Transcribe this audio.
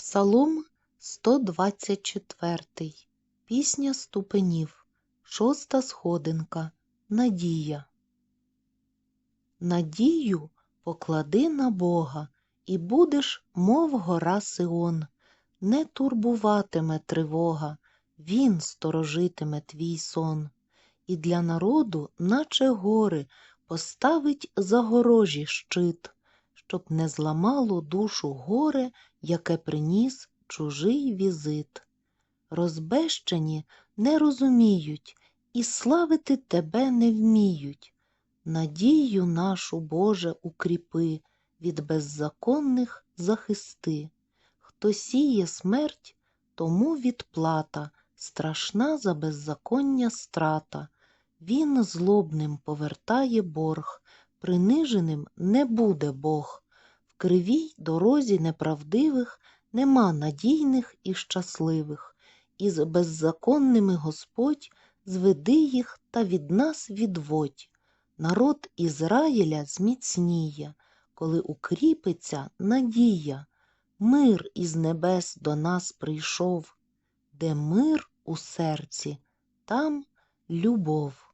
Псалом 124. Пісня ступенів. Шоста сходинка. Надія. Надію поклади на Бога, і будеш, мов гора Сион. Не турбуватиме тривога, Він сторожитиме твій сон. І для народу, наче гори, поставить загорожі щит, щоб не зламало душу горе, яке приніс чужий візит. Розбещені не розуміють і славити тебе не вміють. Надію нашу, Боже, укріпи, від беззаконних захисти. Хто сіє смерть, тому відплата, страшна за беззаконня страта. Він злобним повертає борг, приниженим не буде Бог. В кривій дорозі неправдивих нема надійних і щасливих. Із беззаконними Господь зведи їх та від нас відводь. Народ Ізраїля зміцніє, коли укріпиться надія. Мир із небес до нас прийшов, де мир у серці, там любов.